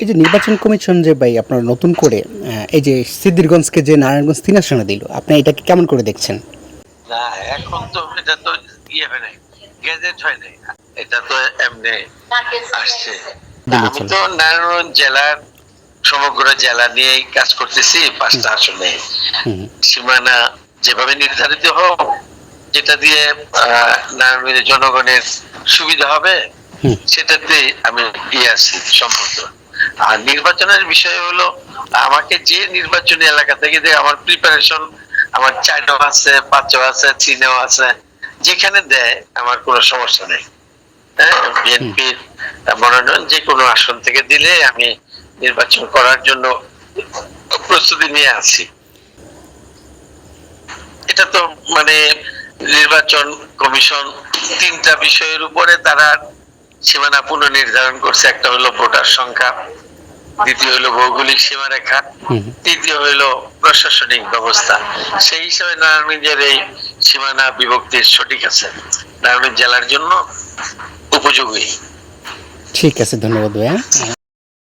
এই যে নির্বাচন কমিশন যে ভাই আপনার নতুন করে এই যে সিদ্দিরগঞ্জকে যে নারায়ণগঞ্জ তিন আসনে দিল আপনি এটাকে কেমন করে দেখছেন? না এখন তো এটা তো ইয়ে হয় নাই গেজেট হয় নাই এটা তো এমনি আসছে। আমি তো নারায়ণগঞ্জ জেলার সমগ্র জেলা নিয়েই কাজ করতেছি পাঁচটা আসনে। সীমানা যেভাবে নির্ধারিত হোক যেটা দিয়ে নারায়ণগঞ্জের জনগণের সুবিধা হবে। সেটাতে আমি ইয়ে আছি সম্মত। আর নির্বাচনের বিষয় হলো, আমাকে যে নির্বাচনী এলাকা থেকে যে আমার প্রিপারেশন আমার চারটাও আছে পাঁচও আছে তিনেও আছে, যেখানে দেয়, আমার কোনো সমস্যা নেই। হ্যাঁ? বিএনপির মনোনয়ন যে কোনো আসন থেকে দিলে আমি নির্বাচন করার জন্য প্রস্তুতি নিয়ে আছি। এটা তো মানে নির্বাচন কমিশন তিনটা বিষয়ের উপরে তারা সীমানা পুনর্নির্ধারণ করছে। একটা হলো ভোটার সংখ্যা দ্বিতীয় হলো ভৌগোলিক সীমারেখা তৃতীয় হলো প্রশাসনিক ব্যবস্থা। সেই হিসাবে নারায়ণগঞ্জের এই সীমানা বিভক্তির সঠিক আছে। নারায়ণগঞ্জ জেলার জন্য উপযোগী। ঠিক আছে ধন্যবাদ ভাইয়া।